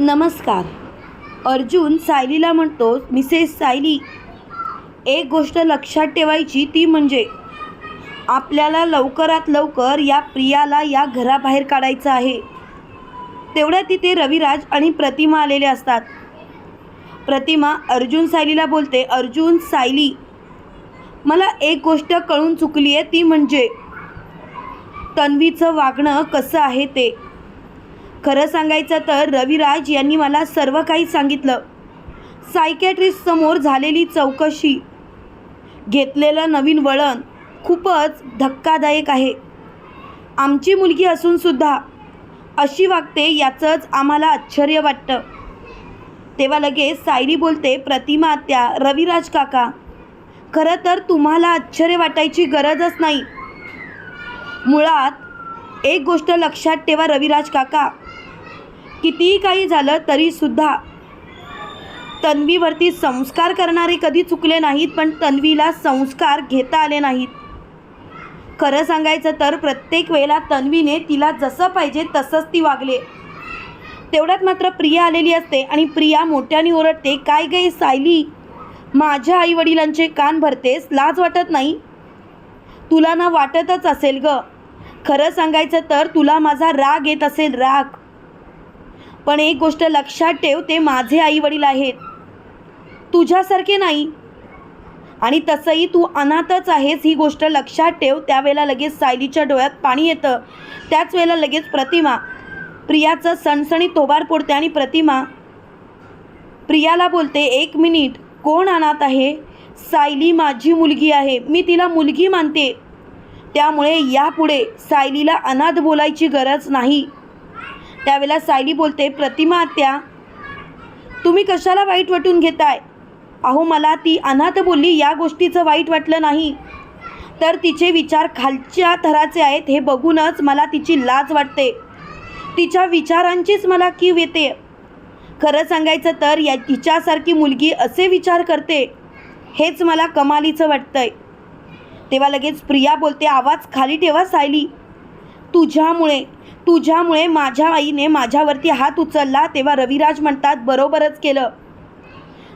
नमस्कार. अर्जुन सायलीला म्हणतो मिसेस सायली एक गोष्ट लक्षात ठेवायची ती म्हणजे आपल्याला लवकरात लवकर या प्रियाला या घराबाहेर काढायचं आहे. तेवढ्या तिथे रविराज आणि प्रतिमा आलेले असतात. प्रतिमा अर्जुन सायलीला बोलते अर्जुन सायली मला एक गोष्ट कळून चुकली आहे ती म्हणजे तन्वीचं वागणं कसं आहे ते. खरं सांगायचं तर रविराज यांनी मला सर्व काही सांगितलं. सायकॅट्रिस्टसमोर झालेली चौकशी. घेतलेलं नवीन वळण खूपच धक्कादायक आहे. आमची मुलगी असूनसुद्धा अशी वागते याचंच आम्हाला आश्चर्य वाटतं. तेव्हा लगेच सायली बोलते प्रतिमा त्या रविराज काका खरं तर तुम्हाला आश्चर्य वाटायची गरजच नाही. मुळात एक गोष्ट लक्षात ठेवा रविराज काका कितीही काही झालं तरीसुद्धा तन्वीवरती संस्कार करणारे कधी चुकले नाहीत पण तन्वीला संस्कार घेता आले नाहीत. खरं सांगायचं तर प्रत्येक वेळेला तन्वीने तिला जसं पाहिजे तसंच ती वागले. तेवढ्यात मात्र प्रिया आलेली असते आणि प्रिया मोठ्याने ओरडते काय गे सायली? माझ्या आईवडिलांचे कान भरतेस लाज वाटत नाही? तुला ना वाटतच असेल ग. खरं सांगायचं तर तुला माझा राग येत असेल राग. पण एक गोष्ट लक्षात ठेव ते माझे आई वडील आहेत. तुझ्यासारखे नाही. आणि तसंही तू अनाथच आहेस ही गोष्ट लक्षात ठेव. त्यावेळेला लगेच सायलीच्या डोळ्यात पाणी येतं. त्याच वेळेला लगेच प्रतिमा. प्रियाचं सणसणी तोबार पोडते आणि प्रतिमा प्रियाला बोलते एक मिनिट कोण अनाथ आहे? सायली माझी मुलगी आहे. मी तिला मुलगी मानते. त्यामुळे यापुढे सायलीला अनाथ बोलायची गरज नाही. त्यावेळेला सायली बोलते प्रतिमा आत्या तुम्ही कशाला वाईट वाटून घेताय? अहो मला ती अनाथ बोलली या गोष्टीचं वाईट वाटलं नाही. तर तिचे विचार खालच्या थराचे आहेत हे बघूनच मला तिची लाज वाटते. तिच्या विचारांचीच मला कीव येते. खरं सांगायचं तर या तिच्यासारखी मुलगी असे विचार करते हेच मला कमालीचं वाटतंय. तेव्हा लगेच प्रिया बोलते आवाज खाली ठेवा सायली. तुझ्यामुळे तुझ्यामुळे माझ्या आईने माझ्यावरती हात उचलला तेव्हा रविराज म्हणतात बरोबरच केलं.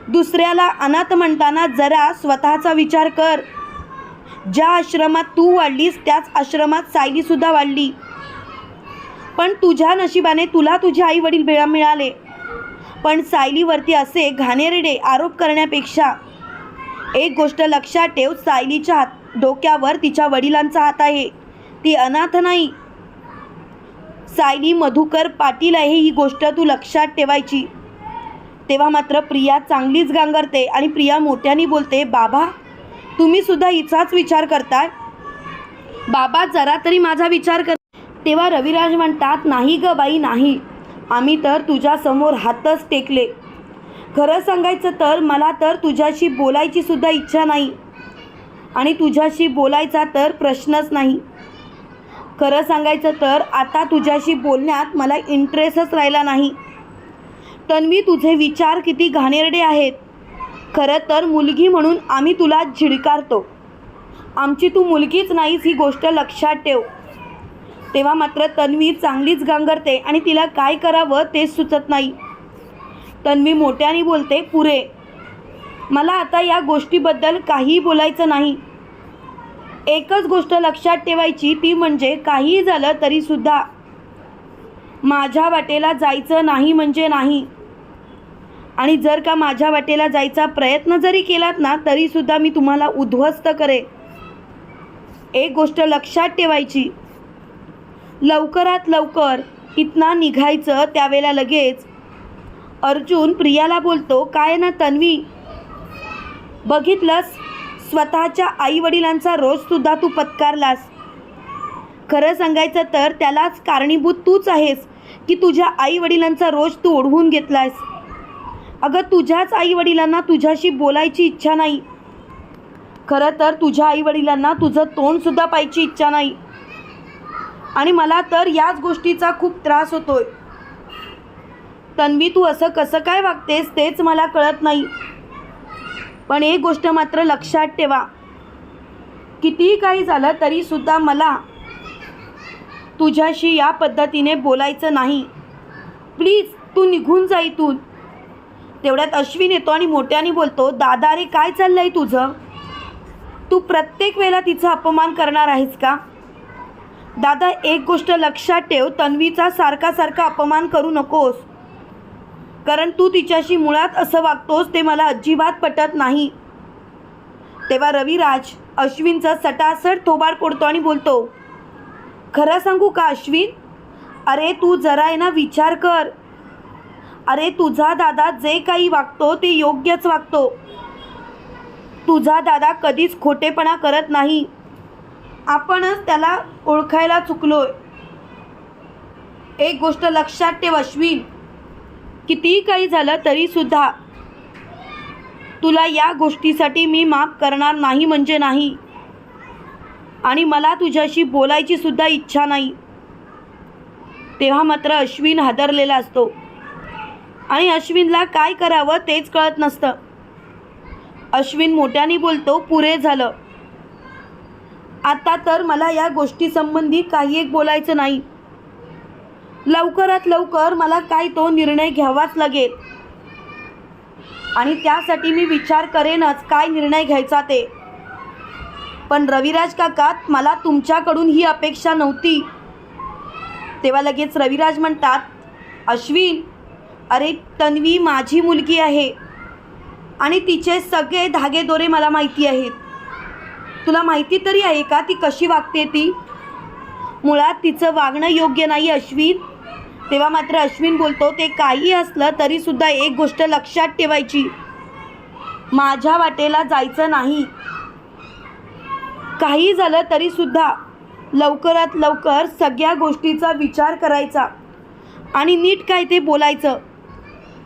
दुसऱ्याला अनाथ म्हणताना जरा स्वतःचा विचार कर. ज्या आश्रमात तू वाढलीस त्याच आश्रमात सायलीसुद्धा वाढली. पण तुझ्या नशिबाने तुला तुझे आई वडील मिळा मिळाले. पण सायलीवरती असे घाणेरडे आरोप करण्यापेक्षा एक गोष्ट लक्षात ठेव सायलीच्या हात डोक्यावर तिच्या वडिलांचा हात आहे. ती अनाथ नाही. सायली मधुकर पाटील आहे ही गोष्ट तू लक्षात ठेवायची. तेव्हा मात्र प्रिया चांगलीच गांगरते आणि प्रिया मोठ्याने बोलते बाबा तुम्ही सुद्धा हिचाच विचार करताय? बाबा जरा तरी माझा विचार कर. तेव्हा रविराज म्हणतात नाही ग बाई नाही. आम्ही तर तुझ्यासमोर हातच टेकले. खरं सांगायचं तर मला तर तुझ्याशी बोलायची सुद्धा इच्छा नाही आणि तुझ्याशी बोलायचा तर प्रश्नच नाही. खरं सांगायचं तर आता तुझ्याशी बोलण्यात मला इंटरेस्टच राहिला नाही. तन्वी तुझे विचार किती घाणेरडे आहेत. खरं तर मुलगी म्हणून आम्ही तुला झिडकारतो. आमची तू मुलगीच नाहीस ही गोष्ट लक्षात ठेव. तेव्हा मात्र तन्वी चांगलीच गांगरते आणि तिला काय करावं तेच सुचत नाही. तन्वी मोठ्याने बोलते पुरे मला आता या गोष्टीबद्दल काहीही बोलायचं नाही. एकच गोष्ट लक्षात ठेवायची ती म्हणजे काहीही झालं तरीसुद्धा माझ्या वाटेला जायचं नाही म्हणजे नाही. आणि जर का माझ्या वाटेला जायचा प्रयत्न जरी केलात ना तरीसुद्धा मी तुम्हाला उद्ध्वस्त करे एक गोष्ट लक्षात ठेवायची. लवकरात लवकर इथना निघायचं त्यावेळेला लगेच. अर्जुन प्रियाला बोलतो काय ना तन्वी बघितलंस? स्वतःच्या आईवडिलांचा रोजसुद्धा तू पत्कारलास. खरं सांगायचं तर त्यालाच कारणीभूत तूच आहेस की तुझ्या आईवडिलांचा रोज तू ओढवून घेतलायस. अगं तुझ्याच आईवडिलांना तुझ्याशी बोलायची इच्छा नाही. खरं तर तुझ्या आईवडिलांना तुझं तोंडसुद्धा पाहायची इच्छा नाही. आणि मला तर याच गोष्टीचा खूप त्रास होतोय. तन्वी तू असं कसं काय वागतेस तेच मला कळत नाही. पण एक गोष्ट मात्र लक्षात ठेवा. कितीही काही झालं तरीसुद्धा मला तुझ्याशी या पद्धतीने बोलायचं नाही. प्लीज तू निघून जा इथून. तेवढ्यात अश्विन येतो आणि मोठ्याने बोलतो दादा रे काय चाललं आहे तुझं? तू प्रत्येक वेळेला तिचा अपमान करणार आहेस का? दादा एक गोष्ट लक्षात ठेव तन्वीचा सारखा सारखा अपमान करू नकोस. कारण तू तिच्याशी मुळात असं वागतोस ते मला अजिबात पटत नाही. तेव्हा रविराज अश्विनचं सटासट थोबाड फोडतो आणि बोलतो खरं सांगू का अश्विन? अरे तू जरा आहे ना विचार कर. अरे तुझा दादा जे काही वागतो ते योग्यच वागतो. तुझा दादा कधीच खोटेपणा करत नाही. आपणच त्याला ओळखायला चुकलोय. एक गोष्ट लक्षात ठेव अश्विन. कितीही काही झालं तरीसुद्धा तुला या गोष्टीसाठी मी माफ करणार नाही म्हणजे नाही. आणि मला तुझ्याशी बोलायची सुद्धा इच्छा नाही. तेव्हा मात्र अश्विन हादरलेला असतो. आणि अश्विनला काय करावं तेच कळत नसतं. अश्विन मोठ्याने बोलतो पुरे झालं. आता तर मला या गोष्टीसंबंधी काही एक बोलायचं नाही. लवकरात लवकर मला काय तो निर्णय घ्यावाच लागेल. आणि त्यासाठी मी विचार करेनच काय निर्णय घ्यायचा ते. पण रविराज काका मला तुमच्याकडून ही अपेक्षा नव्हती. तेव्हा लगेच रविराज म्हणतात अश्विन अरे तन्वी माझी मुलगी आहे आणि तिचे सगळे धागेदोरे मला माहिती आहेत. तुला माहिती तरी आहे का ती कशी वागते ती? मुळात तिचं वागणं योग्य नाही अश्विन. तेव्हा मात्र अश्विन बोलतो ते काही असलं तरीसुद्धा एक गोष्ट लक्षात ठेवायची. माझ्या वाटेला जायचं नाही. काही झालं तरीसुद्धा लवकरात लवकर सगळ्या गोष्टीचा विचार करायचा आणि नीट काय ते बोलायचं.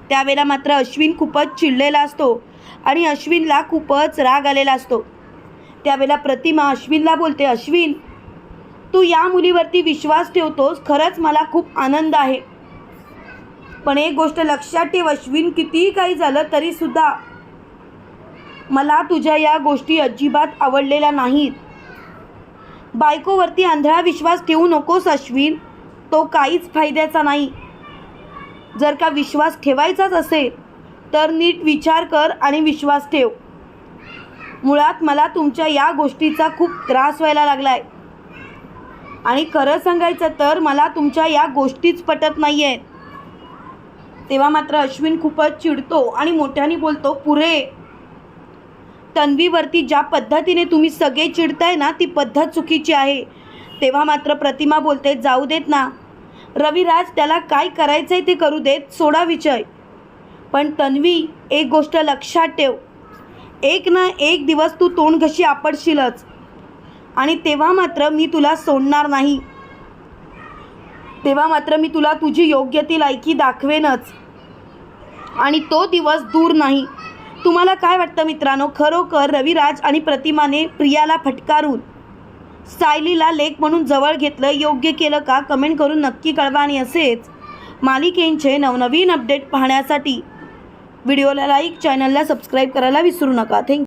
त्यावेळेला मात्र अश्विन खूपच चिडलेला असतो आणि अश्विनला खूपच राग आलेला असतो. त्यावेळेला प्रतिमा अश्विनला बोलते अश्विन तू या मुलीवरती विश्वास ठेवतोस खरंच मला खूप आनंद आहे. पण एक गोष्ट लक्षात ठेव अश्विन कितीही काही झालं तरीसुद्धा मला तुझ्या या गोष्टी अजिबात आवडलेल्या नाहीत. बायकोवरती आंधळा विश्वास ठेवू नकोस अश्विन तो काहीच फायद्याचा नाही. जर का विश्वास ठेवायचाच असेल तर नीट विचार कर आणि विश्वास ठेव. मुळात मला तुमच्या या गोष्टीचा खूप त्रास व्हायला लागला आहे आणि खरं सांगायचं तर मला तुमच्या या गोष्टीच पटत नाही आहेत तेव्हा मात्र अश्विन खूपच चिडतो आणि मोठ्याने बोलतो पुरे तन्वीवरती ज्या पद्धतीने तुम्ही सगळे चिडताय ना ती पद्धत चुकीची आहे. तेव्हा मात्र प्रतिमा बोलते जाऊ देत ना. रविराज त्याला काय करायचं आहे ते करू देत सोडा विषय पण तन्वी एक गोष्ट लक्षात ठेव. एक ना एक दिवस तू तोंड घशी आपडशीलच आणि तेव्हा मात्र मी तुला सोडणार नाही. तेव्हा मात्र मी तुला तुझी योग्य ती लायकी दाखवेनच. आणि तो दिवस दूर नाही. तुम्हाला काय वाटतं मित्रांनो? खरोखर रविराज आणि प्रतिमाने प्रियाला फटकारून सायलीला लेख म्हणून जवळ घेतलं योग्य केलं का? कमेंट करून नक्की कळवा आणि असेच मालिकेंचे नवनवीन अपडेट पाहण्यासाठी. व्हिडिओला लाईक चॅनलला सबस्क्राईब करायला विसरू नका. थँक्यू